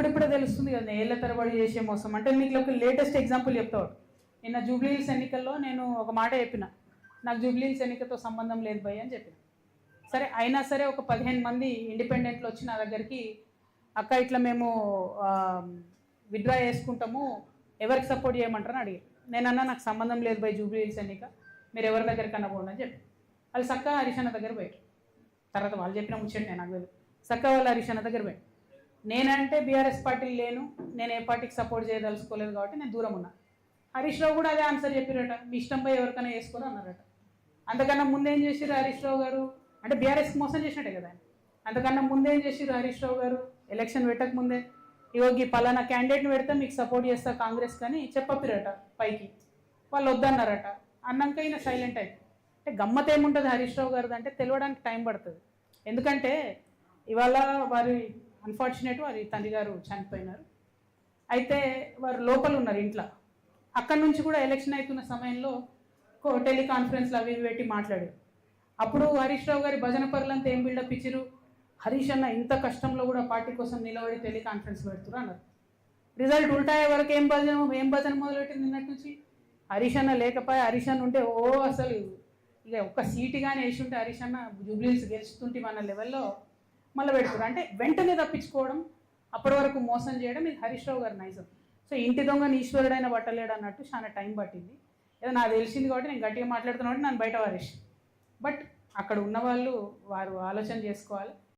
ఇప్పుడిప్పుడే తెలుస్తుంది కదా ఏళ్ళ తరబడి చేసే మోసం. అంటే మీకు ఒక లేటెస్ట్ ఎగ్జాంపుల్ చెప్తాడు నిన్న జూబ్లీహిల్స్ ఎన్నికల్లో నేను ఒక మాట చెప్పిన. నాకు జూబ్లీహిల్స్ ఎన్నికతో సంబంధం లేదు భయ్ అని చెప్పిన. సరే అయినా సరే ఒక పదిహేను మంది ఇండిపెండెంట్లు వచ్చి నా దగ్గరికి అక్క ఇట్లా మేము విత్డ్రా చేసుకుంటాము ఎవరికి సపోర్ట్ చేయమంటారని అడిగారు. నేనన్నా నాకు సంబంధం లేదు బై జూబ్లీహిల్స్ ఎన్నిక మీరు ఎవరి దగ్గరికన్నా పోండి అని చెప్పి వాళ్ళు సక్క హరిషన్న దగ్గర పోయారు. తర్వాత వాళ్ళు చెప్పిన ముచ్చండి నాకు తెలియదు సక్క వాళ్ళు హరిషన్న దగ్గర పోయారు. నేనంటే బీఆర్ఎస్ పార్టీలు లేను నేను ఏ పార్టీకి సపోర్ట్ చేయదలుచుకోలేదు కాబట్టి నేను దూరం ఉన్నా. హరీష్ రావు కూడా అదే ఆన్సర్ చెప్పారట మీ ఇష్టంపై ఎవరికైనా వేసుకోరు అన్నారట. అంతకన్నా ముందేం చేసిరు హరీష్ రావు గారు? అంటే బీఆర్ఎస్కి మోసం చేసినట్టే కదా. అంతకన్నా ముందేం చేసిరు హరీష్ రావు గారు? ఎలక్షన్ పెట్టక ముందే. ఇగో ఈ పలానా క్యాండిడేట్ని పెడితే మీకు సపోర్ట్ చేస్తా కాంగ్రెస్ కానీ చెప్పపిరట పైకి. వాళ్ళు వద్దన్నారట. అన్నాక ఈయన సైలెంట్ అయిపోయి అంటే గమ్మత్ ఏముంటుంది హరీష్ రావు గారిది అంటే తెలియడానికి టైం పడుతుంది. ఎందుకంటే ఇవాళ వారి అన్ఫార్చునేట్ వారి తండ్రి గారు చనిపోయినారు. అయితే వారు లోపల ఉన్నారు ఇంట్లో. అక్కడి నుంచి కూడా ఎలక్షన్ అవుతున్న సమయంలో కో- టెలికాన్ఫరెన్స్లు అవి పెట్టి మాట్లాడారు. అప్పుడు హరీష్ రావు గారి భజన పరులంతా ఏం బిల్డప్ ఇచ్చిరు హరీష్ అన్న ఇంత కష్టంలో కూడా పార్టీ కోసం నిలబడి టెలికాన్ఫరెన్స్ పెడుతురు అన్నారు. రిజల్ట్ ఉల్టా అయ్యే వరకు ఏం భజన ఏం భజన మొదలెట్టింది నిన్నటి నుంచి? హరీష్ అన్న లేకపోయి హరీష్ అన్న ఉంటే ఓ అసలు ఇక ఒక్క సీటు కానీ వేసి ఉంటే హరీష్ అన్న జూబ్లీస్ గెలుస్తుంటే మన లెవెల్లో మళ్ళీ పెడుతున్నారు అంటే వెంటనే తప్పించుకోవడం అప్పటి వరకు మోసం చేయడం ఇది హరీష్ రావు గారి నైజం. సో ఇంటి దొంగని ఈశ్వరుడైన పట్టలేడు అన్నట్టు చాలా టైం పట్టింది. ఏదో నాకు తెలిసింది కాబట్టి నేను గట్టిగా మాట్లాడుతున్నా కాబట్టి నన్ను బయట వారేసి బట్ అక్కడ ఉన్న వాళ్ళు వారు ఆలోచన చేసుకోవాలి.